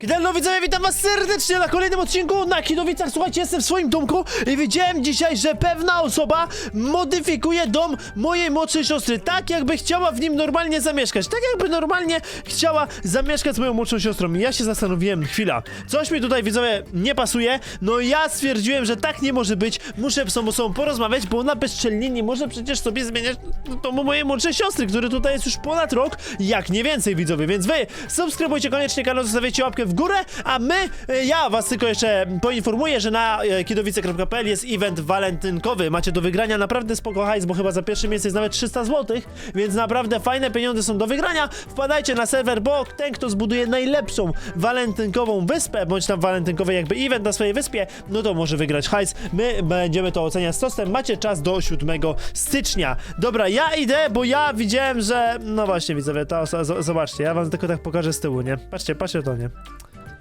Kidel, widzowie, witam was serdecznie na kolejnym odcinku na Kidowicach. Słuchajcie, jestem w swoim domku i widziałem dzisiaj, że pewna osoba modyfikuje dom mojej młodszej siostry, tak jakby chciała w nim normalnie zamieszkać, tak jakby normalnie chciała zamieszkać z moją młodszą siostrą. I ja się zastanowiłem, chwila, coś mi tutaj, widzowie, nie pasuje, no ja stwierdziłem, że tak nie może być, muszę z tą osobą porozmawiać, bo ona bezczelnie nie może przecież sobie zmieniać domu mojej młodszej siostry, który tutaj jest już ponad rok, jak nie więcej, widzowie, więc wy subskrybujcie koniecznie kanał, zostawiajcie łapkę w górę, a my, e, ja was tylko jeszcze poinformuję, że na e, kidowice.pl jest event walentynkowy. Macie do wygrania naprawdę spoko hajs, bo chyba za pierwsze miejsce jest nawet 300 zł, więc naprawdę fajne pieniądze są do wygrania. Wpadajcie na serwer, bo ten, kto zbuduje najlepszą walentynkową wyspę, bądź tam walentynkowy jakby event na swojej wyspie, no to może wygrać hajs. My będziemy to oceniać z tostem. Macie czas do 7 stycznia. Dobra, ja idę, bo ja widziałem, że... No właśnie, widzowie, ta osoba... Zobaczcie, ja wam tylko tak pokażę z tyłu, nie? Patrzcie, patrzcie to, nie?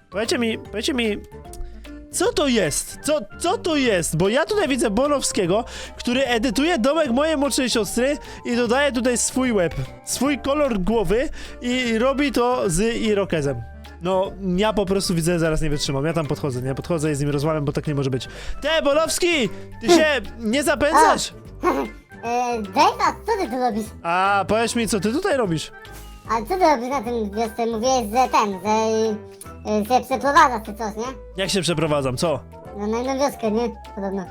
Powiedzcie mi, powiedzcie mi, co to jest? Co, co to jest? Bo ja tutaj widzę Bolowskiego, który edytuje domek mojej młodszej siostry i dodaje tutaj swój łeb, swój kolor głowy i robi to z irokezem. No, ja po prostu widzę, zaraz nie wytrzymam. Ja tam podchodzę, nie? Podchodzę i z nim rozmawiam, bo tak nie może być. Te, Bolowski! Ty się nie zapędzasz? E, Dave, a co ty tu robisz? A, powiedz mi, co ty tutaj robisz? A co ty robisz na tym wiosce? Mówiłeś, że ten, że e, się przeprowadzasz czy coś, nie? Jak się przeprowadzam, co? No na inną wioskę, nie? Podobno.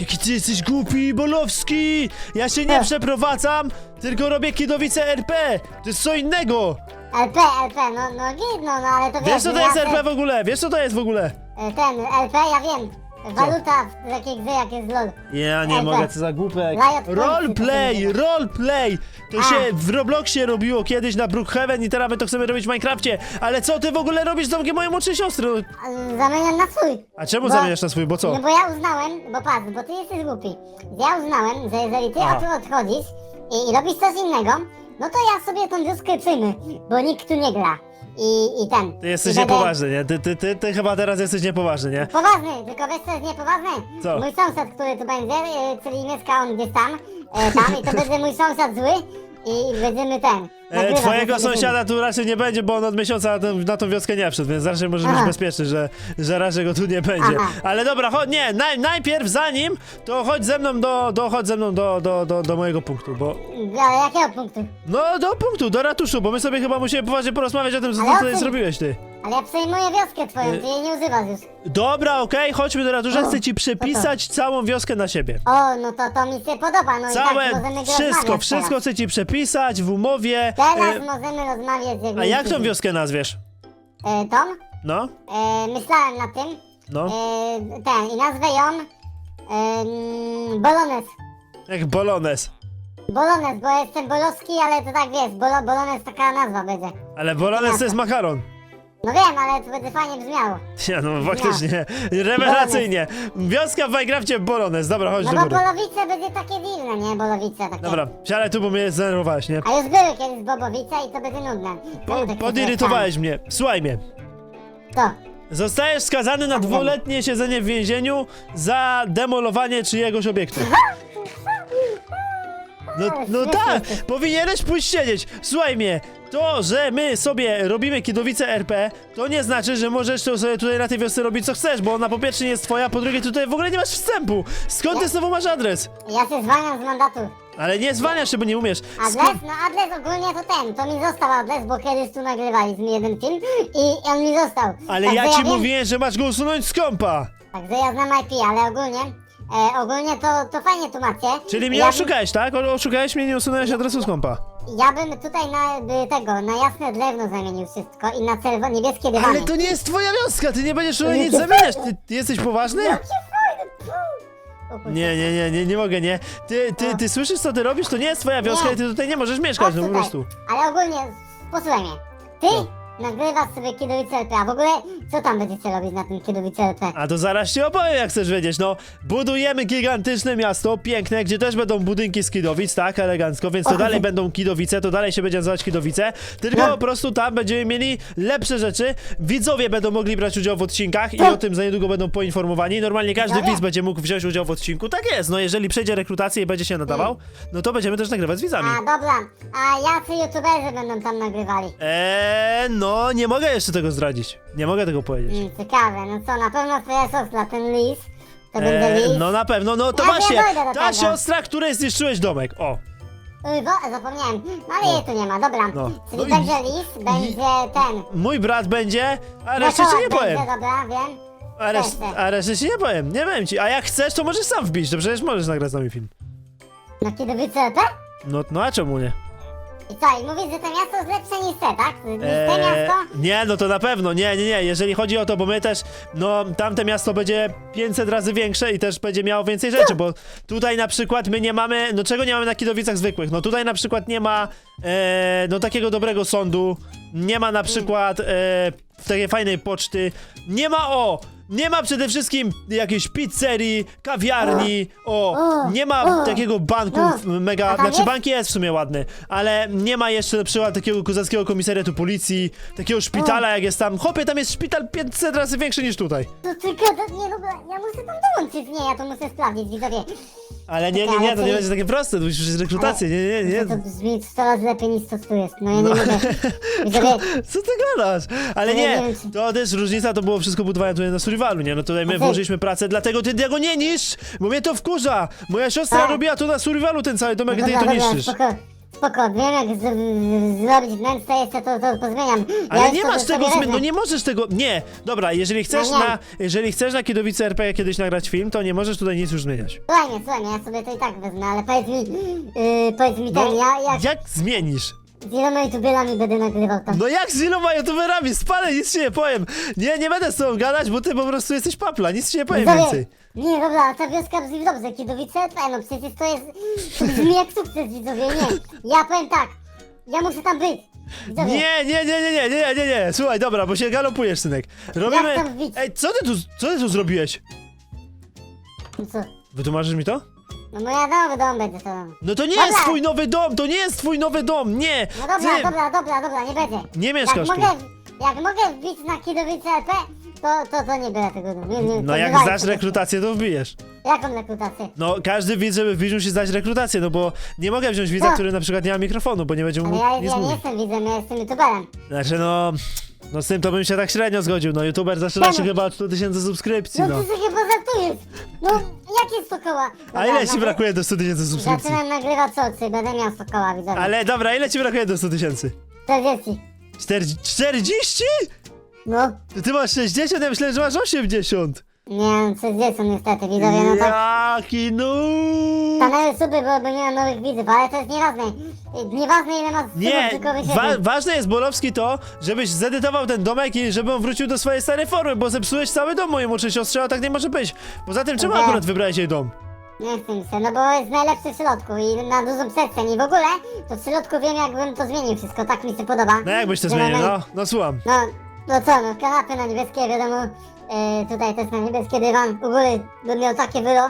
Jaki ty jesteś głupi, Bolowski! Ja się nie Ech. przeprowadzam, tylko robię kidowice RP! To jest co innego! LP, LP, no, no git, no, no ale to Wiesz co to ja jest RP w ogóle? Wiesz co to jest w ogóle? e, Ten, LP, ja wiem. Waluta w takiej grze jak jest LOL. Ja nie mogę, co za głupek. Riot Roleplay, roleplay! To A. się w Robloxie robiło kiedyś na Brookhaven i teraz my to chcemy robić w Minecrafcie. Ale co ty w ogóle robisz z domkiem mojej młodszej siostry? A, Zamieniam na swój. A czemu Bo- zamieniasz na swój, bo co? No bo ja uznałem, bo patrz, bo ty jesteś głupi. Ja uznałem, że jeżeli ty Aha. tu odchodzisz i, i robisz coś innego, no to ja sobie tą wioskę przyjmę, bo nikt tu nie gra. I, i ten. Ty jesteś i będę- niepoważny, nie? Ty, ty, ty, ty chyba teraz jesteś niepoważny, nie? Poważny, tylko wiesz co jest niepoważne? Co? Mój sąsiad, który tu będzie, e, czyli mieszka on gdzieś tam, e, tam i to będzie mój sąsiad zły i będziemy ten. E, twojego sąsiada tu raczej nie będzie, bo on od miesiąca na, tą- na tą wioskę nie wszedł, więc raczej możesz być Aha. bezpieczny, że, że raczej go tu nie będzie. Aha. Ale dobra, chodź, nie, naj, najpierw zanim, to chodź ze mną do, do chodź ze mną do, do, do, do mojego punktu, bo... Ale jakiego punktu? No, do punktu, do ratuszu, bo my sobie chyba musimy poważnie porozmawiać o tym, co Ale ty o tutaj zrobiłeś, ty. Ale ja przejmuję wioskę twoją, ty jej nie używasz już. Dobra, okej, chodźmy do ratusza, chcę ci przepisać całą wioskę na siebie. O, no to to mi się podoba, no i Całe, tak możemy wszystko, rozmawiać wszystko teraz. chcę ci przepisać w umowie. Teraz E, możemy rozmawiać jak a jak tą wioskę nazwiesz? E, Tom? No, E, myślałem nad tym. no, E, ten, i nazwę ją... E, Bolones. jak Bolones. Bolones, bo jestem bolowski, ale to tak wiesz, bolo, Bolones taka nazwa będzie. Ale Bolones to jest makaron. No wiem, ale to będzie fajnie brzmiało. Ja, no faktycznie, rewelacyjnie. Wioska w Minecrafcie Bolones, dobra, chodź No do bo góry. Bolowice będzie takie dziwne, nie? Bolowice takie. Dobra, siadaj tu, bo mnie zdenerwowałeś, nie? A już były kiedyś Bobowice i to będzie nudne. Po, podirytowałeś mnie. Słuchaj mnie. To. Zostajesz skazany na dwuletnie siedzenie w więzieniu za demolowanie czyjegoś obiektu. No, no tak, powinieneś pójść siedzieć. Słuchaj mnie, to, że my sobie robimy kidowice RP, to nie znaczy, że możesz to sobie tutaj na tej wiosce robić co chcesz, bo ona po pierwsze nie jest twoja, po drugie tutaj w ogóle nie masz wstępu. Skąd ty znowu masz adres? Ja się zwalniam z mandatu. Ale nie zwalniasz się, bo nie umiesz. Adres? No adres ogólnie to ten, to mi został adres, bo kiedyś tu nagrywaliśmy jeden film i on mi został. Ale Także ja ci wiem- mówiłem, że masz go usunąć z kompa. Także ja znam IP, ale ogólnie, e, ogólnie to, to fajnie tu macie. Czyli mnie ja oszukałeś, tak? O- Oszukałeś mnie, nie usunąłeś adresu z kompa. Ja bym tutaj na by tego, na jasne drewno zamienił wszystko i na czerwo niebieskie dywany. Ale to nie jest twoja wioska, ty nie będziesz tutaj nic zamieniać. Ty, ty jesteś poważny? Jakie fajne, pfu. O kurczę. Nie, nie, nie, nie, nie mogę, nie. Ty, ty, ty słyszysz co ty robisz? To nie jest twoja wioska Nie. i ty tutaj nie możesz mieszkać, Chodź no po tutaj. prostu. Ale ogólnie, posłuchaj mnie. Ty nagrywasz sobie Kiedowice LP, a w ogóle co tam będziecie robić na tym Kiedowice LP? A to zaraz ci opowiem, jak chcesz wiedzieć. No, budujemy gigantyczne miasto, piękne, gdzie też będą budynki z Kidowic, tak, elegancko, więc to Och, dalej będą Kidowice, to dalej się będzie nazywać Kidowice, tylko No. po prostu tam będziemy mieli lepsze rzeczy. Widzowie będą mogli brać udział w odcinkach i No. o tym za niedługo będą poinformowani. Normalnie każdy widz będzie mógł wziąć udział w odcinku. Tak jest, no jeżeli przejdzie rekrutację i będzie się nadawał, no to będziemy też nagrywać z widzami. A dobra, a jacy youtuberzy będą tam nagrywali? Eee, no No, nie mogę jeszcze tego zdradzić. Nie mogę tego powiedzieć. Mm, ciekawe, no co, na pewno twoja siostra, ten lis, to będzie E, lis. no na pewno, no to Ja właśnie, nie dojdę do ta tego. siostra, której zniszczyłeś domek, o. Uj, bo, zapomniałem, no ale jej tu nie ma, dobra. No. Czyli No i- będzie lis, będzie ten. Mój brat będzie, a reszcie ci Wesołak nie powiem. będzie, dobra, wiem. A, resz, Też, też. a reszcie ci nie powiem, nie wiem ci. A jak chcesz, to możesz sam wbić, to przecież możesz nagrać z nami film. Na Kidowice LP? No, no a czemu nie? I co, i mówisz, że to miasto jest lepsze niż te, tak? Niż te Eee, miasto? nie, no to na pewno, nie, nie, nie, jeżeli chodzi o to, bo my też, no tamte miasto będzie 500 razy większe i też będzie miało więcej rzeczy, bo tutaj na przykład my nie mamy, no czego nie mamy na Kidowicach zwykłych, no tutaj na przykład nie ma, e, no takiego dobrego sądu, nie ma na przykład e, takiej fajnej poczty, nie ma, o, nie ma przede wszystkim jakiejś pizzerii, kawiarni, o, nie ma takiego banku mega, znaczy bank jest w sumie ładny, ale nie ma jeszcze na przykład takiego kozackiego komisariatu policji, takiego szpitala jak jest tam. Chłopie, tam jest szpital 500 razy większy niż tutaj. To ty gada, nie no, bo ja muszę tam dołączyć, nie, ja to muszę sprawdzić, widzowie. Ale nie, nie, nie, to nie będzie takie proste, to musisz rekrutację, nie, nie, nie. To brzmi 100 razy lepiej niż to tu jest, no ja nie mogę. Widzowie, Co ty gadasz? Ale No nie, nie wiem, czy- to też różnica to było wszystko budowane tutaj na Survivalu, nie? No tutaj my ty- włożyliśmy pracę, dlatego ty tego nie niszcz, bo mnie to wkurza. Moja siostra robiła to na Survivalu ten cały domek, a ty jej to dobra, dobra, niszczysz. spoko, spoko, wiem jak z, z, zrobić wnętrze jeszcze, to, to pozmieniam. Ale ja nie masz tego, wezmę. no nie możesz tego, nie. Dobra, jeżeli chcesz No nie. na, jeżeli chcesz na Kiedowice RP kiedyś nagrać film, to nie możesz tutaj nic już zmieniać. Słuchaj mnie, słuchaj mnie, ja sobie to i tak wezmę, ale powiedz mi, yy, powiedz mi ten, No, ja jak jak zmienisz? z iloma youtubelami będę nagrywał to. No jak z iloma youtuberami? Spalę, nic ci nie powiem. Nie, nie będę z tobą gadać, bo ty po prostu jesteś papla, nic ci nie powiem Widzowie, więcej. Nie, dobra, ta wioska brzmi dobrze, Kidowice, e, no przecież to jest, to brzmi jak sukces, widzowie, nie. Ja powiem tak, ja muszę tam być. Widzowie, Nie, nie, nie, nie, nie, nie, nie, nie. Słuchaj, dobra, bo się galopujesz, synek. Robimy... Jak wbić? Ej, co ty tu, co ty tu zrobiłeś? No co? Wytłumaczysz mi to? No moja nowy dom będzie to. No to nie Dobra. jest twój nowy dom, to nie jest twój nowy dom, nie! No dobra, Ty dobra, dobra, dobra, nie będzie. nie Jak mieszkasz tu. Jak mogę wbić na Kidowice LP, to, to, to nie biorę tego. Nie, nie, No to jak zdasz sobie. rekrutację, to wbijesz. Jaką rekrutację? No, każdy widz, żeby wbić, musi zdać rekrutację, no bo nie mogę wziąć widza, który na przykład nie ma mikrofonu, bo nie będzie Ale mógł ja, nic ja nie mówić. jestem widzem, ja jestem youtuberem. Znaczy no, no z tym to bym się tak średnio zgodził, no youtuber zaczyna się Czemu? chyba od 100 tysięcy subskrypcji, No, no. ty sobie chyba żartujesz. No, jakie 100 koła? A Dobra, ile ci nagry- brakuje do 100 tysięcy subskrypcji? Zaczynam nagrywać socy, będę miał 100 koła, widzowie. Ale dobra, ile ci brakuje do 100 tysięcy? 40. 40? 40? No. Ty, ty masz 60, ja myślałem, że masz 80. Nie mam 60 niestety, widzowie, no tak. Jaki no. Kanały suby, bo, bo nie mam nowych widzów, ale to jest nieważne. Nieważne ile ma subów, Nie, tylko wa wyświetleń. ważne jest Bolowski to, żebyś zedytował ten domek i żeby on wrócił do swojej starej formy, bo zepsułeś cały dom mojej młodszej siostrze, a tak nie może być. Poza tym, czemu Dobra. akurat wybrałeś jej dom? Nie chcę się, no bo jest najlepszy w środku i na dużą przestrzeń i w ogóle to w środku wiem jakbym to zmienił wszystko, tak mi się podoba. No jakbyś to Że zmienił, mamy- no, no słucham. No, no co, no kanapy na niebieskie, wiadomo, e, tutaj też na niebieskie dywan, u góry bym miał takie wylo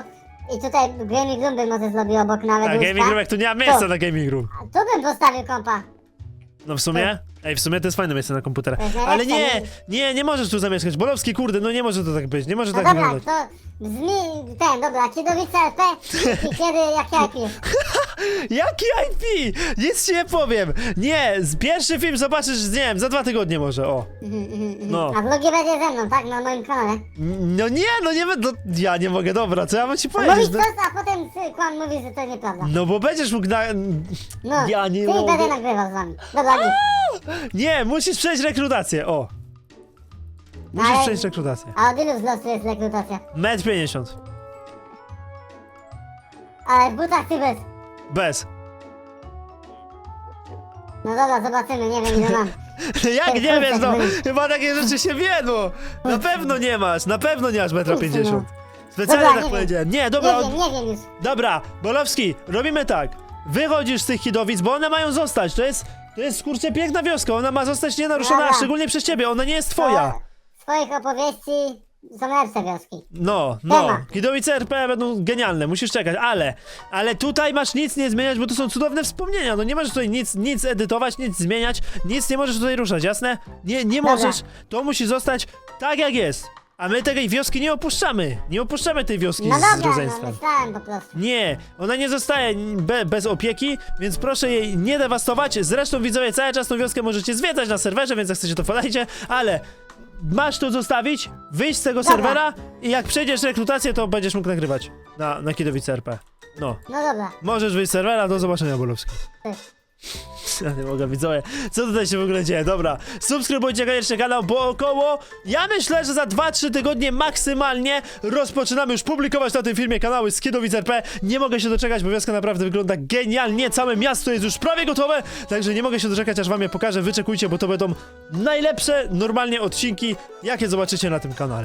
i tutaj gaming room bym może zrobił obok nawet A łóżka. gaming room, jak tu nie ma miejsca na gaming room. A Tu bym postawił kompa. No w sumie? Ej, w sumie to jest fajne miejsce na. To jest Ale nie, nie, nie możesz tu zamieszkać. Bolowski, kurde, no nie może to tak być, nie może No tak dobra, wyglądać. to ten, dobra, Kiedowice LP i kiedy, jakie IP? Jaki IP? Nic ci nie powiem. Nie, z pierwszy film zobaczysz, nie wiem, za dwa tygodnie może, o. Mhm, mhm, mhm. No. A vlogi będzie ze mną, tak, na moim kanale. No nie, no nie będę, no, ja nie mogę, dobra, co ja mam ci Mówisz powiedzieć? No, coś, a potem y, kłam mówi, że to nieprawda. no bo będziesz mógł na... No, Ja nie ty mogę. będę nagrywał z wami. Dobra, nic. Nie, musisz przejść rekrutację, o. Musisz Ale- przejść rekrutację. A od ilu wzrostu jest rekrutacja? Metr 50. Ale w butach ty bez. Bez. No dobra, zobaczymy, nie wiem ile mam. Jak nie wiesz, no, chyba takie rzeczy się wie, no. Na pewno nie masz, na pewno nie masz metra Kurczę, 50. no. Specjalnie Dobra, tak nie wiem. powiedziałem. Nie, Nie dobra, wiem, nie wiem już. Dobra, Bolowski, robimy tak. Wychodzisz z tych Kidowic, bo one mają zostać. To jest, to jest kurczę piękna wioska. Ona ma zostać nienaruszona, Dobra. szczególnie przez ciebie. Ona nie jest twoja. To Swoich opowieści są lepsze wioski. No, no. Temat. Kidowice RP będą genialne, musisz czekać, ale, ale tutaj masz nic nie zmieniać, bo to są cudowne wspomnienia. No nie możesz tutaj nic, nic edytować, nic zmieniać, nic nie możesz tutaj ruszać, jasne? Nie, nie Dobra. możesz. To musi zostać tak jak jest. A my tej wioski nie opuszczamy. Nie opuszczamy tej wioski No z dobra, no rodzeństwem. myślałem po prostu. Nie, ona nie zostaje be, bez opieki, więc proszę jej nie dewastować. Zresztą widzowie, cały czas tą wioskę możecie zwiedzać na serwerze, więc jak chcecie to podajcie, ale masz tu zostawić, wyjść z tego Dobra. serwera i jak przejdziesz rekrutację, to będziesz mógł nagrywać na, na Kidowice RP. No, No dobra. możesz wyjść z serwera, do zobaczenia Bolowski. Ty. Ja nie mogę, widzowie. Co tutaj się w ogóle dzieje? Dobra, subskrybujcie koniecznie kanał, bo około, ja myślę, że za 2-3 tygodnie maksymalnie rozpoczynamy już publikować na tym filmie kanały z RP. Nie mogę się doczekać, bo wioska naprawdę wygląda genialnie. Całe miasto jest już prawie gotowe, także nie mogę się doczekać, aż wam je pokażę. Wyczekujcie, bo to będą najlepsze normalnie odcinki, jakie zobaczycie na tym kanale.